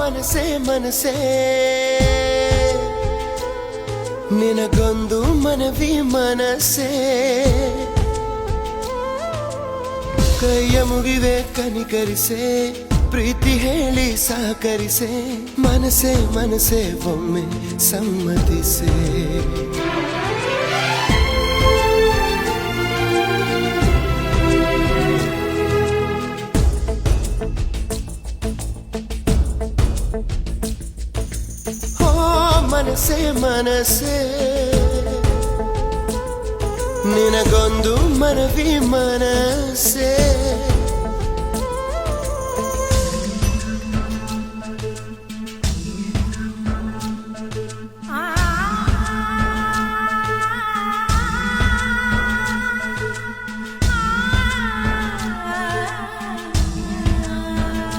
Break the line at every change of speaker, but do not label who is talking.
ಮನಸೇ ಮನಸೇ. ನಿನಗೊಂದು ಮನವಿ, ಮನಸೇ. ಕೈಯ ಮುಗಿವೆ, ಕನಿಕರಿಸೆ. ಪ್ರೀತಿ ಹೇಳಿ ಸಹಕರಿಸೆ. ಮನಸೇ ಮನಸೇ, ಒಮ್ಮೆ ಸಮ್ಮತಿಸೆ. ಮನಸೇ ಮನಸೆ ನಿನಗೊಂದು ಮನವಿ ಮನಸ್ಸೇ.